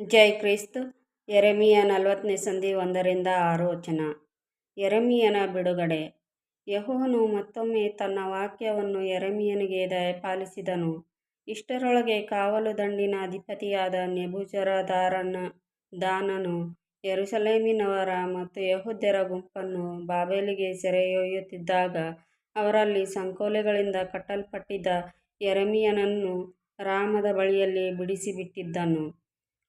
ಜೈ ಕ್ರಿಸ್ತು. ಎರೆಮಿಯ ನಲವತ್ತನೇ ಸಂಧಿ ಒಂದರಿಂದ ಆರು ವಚನ. ಎರೆಮಿಯನ ಬಿಡುಗಡೆ. ಯಹೋನು ಮತ್ತೊಮ್ಮೆ ತನ್ನ ವಾಕ್ಯವನ್ನು ಎರೆಮಿಯನಿಗೆ ದಯಪಾಲಿಸಿದನು. ಇಷ್ಟರೊಳಗೆ ಕಾವಲು ದಂಡಿನ ಅಧಿಪತಿಯಾದ ನೆಬುಜರದಾರನ ದಾನನು ಯರುಸಲೇಮಿನವರ ಮತ್ತು ಯಹೂದ್ಯರ ಗುಂಪನ್ನು ಬಾಬೇಲಿಗೆ ಸೆರೆಯೊಯ್ಯುತ್ತಿದ್ದಾಗ ಅವರಲ್ಲಿ ಸಂಕೋಲೆಗಳಿಂದ ಕಟ್ಟಲ್ಪಟ್ಟಿದ್ದ ಎರೆಮಿಯನನ್ನು ರಾಮದ ಬಳಿಯಲ್ಲಿ ಬಿಡಿಸಿಬಿಟ್ಟಿದ್ದನು.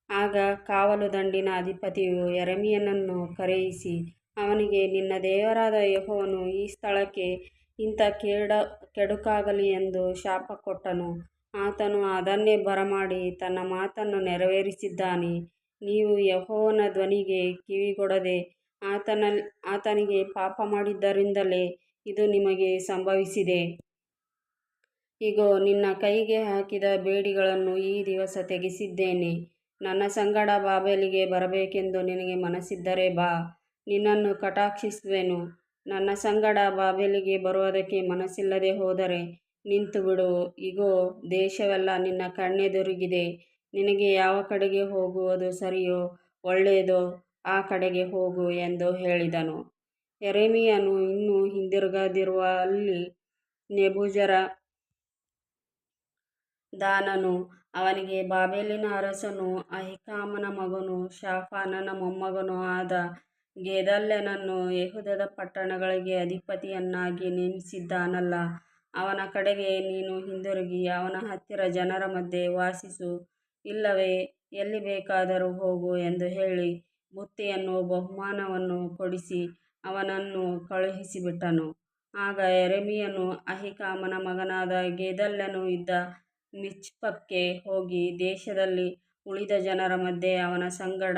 ಆಗ ಕಾವಲು ದಂಡಿನ ಅಧಿಪತಿಯು ಯೆರೆಮೀಯನನ್ನು ಕರೆಯಿಸಿ ಅವನಿಗೆ, ನಿನ್ನ ದೇವರಾದ ಯೆಹೋವನು ಈ ಸ್ಥಳಕ್ಕೆ ಇಂಥ ಕೆಡುಕಾಗಲಿ ಎಂದು ಶಾಪ ಕೊಟ್ಟನು ಆತನು ಅದನ್ನೇ ಬರಮಾಡಿ ತನ್ನ ಮಾತನ್ನು ನೆರವೇರಿಸಿದ್ದಾನೆ. ನೀವು ಯಹೋವನ ಧ್ವನಿಗೆ ಕಿವಿಗೊಡದೆ ಆತನಿಗೆ ಪಾಪ ಮಾಡಿದ್ದರಿಂದಲೇ ಇದು ನಿಮಗೆ ಸಂಭವಿಸಿದೆ. ಇಗೋ, ನಿನ್ನ ಕೈಗೆ ಹಾಕಿದ ಬೇಡಿಗಳನ್ನು ಈ ದಿವಸ ತೆಗೆಸಿದ್ದೇನೆ. ನನ್ನ ಸಂಗಡ ಬಾಬೆಲಿಗೆ ಬರಬೇಕೆಂದು ನಿನಗೆ ಮನಸ್ಸಿದ್ದರೆ ಬಾ, ನಿನ್ನನ್ನು ಕಟಾಕ್ಷಿಸುವೆನು. ನನ್ನ ಸಂಗಡ ಬಾಬೆಲಿಗೆ ಬರುವುದಕ್ಕೆ ಮನಸ್ಸಿಲ್ಲದೆ ಹೋದರೆ ನಿಂತು ಬಿಡು ಇಗೋ, ದೇಶವೆಲ್ಲ ನಿನ್ನ ಕಣ್ಣೆದುರಿಗಿದೆ. ನಿನಗೆ ಯಾವ ಕಡೆಗೆ ಹೋಗುವುದು ಸರಿಯೋ ಒಳ್ಳೆಯದೋ ಆ ಕಡೆಗೆ ಹೋಗು ಎಂದು ಹೇಳಿದನು. ಎರೆಮಿಯನು ಇನ್ನೂ ಹಿಂದಿರುಗದಿರುವಲ್ಲಿ ನೆಬೂಜರದಾನನು ಅವನಿಗೆ, ಬಾಬೆಲಿನ ಅರಸನು ಅಹಿಕಾಮನ ಮಗನು ಶಾಫಾನನ ಮೊಮ್ಮಗನೂ ಆದ ಗೆದಲ್ಯನನ್ನು ಯೆಹೂದದ ಪಟ್ಟಣಗಳಿಗೆ ಅಧಿಪತಿಯನ್ನಾಗಿ ನೇಮಿಸಿದ್ದಾನಲ್ಲ. ಅವನ ಕಡೆಗೆ ನೀನು ಹಿಂದಿರುಗಿ ಅವನ ಹತ್ತಿರ ಜನರ ಮಧ್ಯೆ ವಾಸಿಸು, ಇಲ್ಲವೇ ಎಲ್ಲಿ ಬೇಕಾದರೂ ಹೋಗು ಎಂದು ಹೇಳಿ ಬುತ್ತಿಯನ್ನು ಬಹುಮಾನವನ್ನು ಕೊಡಿಸಿ ಅವನನ್ನು ಕಳುಹಿಸಿಬಿಟ್ಟನು. ಆಗ ಎರೆಮಿಯನು ಅಹಿಕಾಮನ ಮಗನಾದ ಗೇದಲ್ಯನು ಇದ್ದ ಮಿಚ್ಪಕ್ಕೆ ಹೋಗಿ ದೇಶದಲ್ಲಿ ಉಳಿದ ಜನರ ಮಧ್ಯೆ ಅವನ ಸಂಗಡ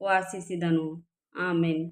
ವಾಸಿಸಿದನು. ಆಮೆನ್.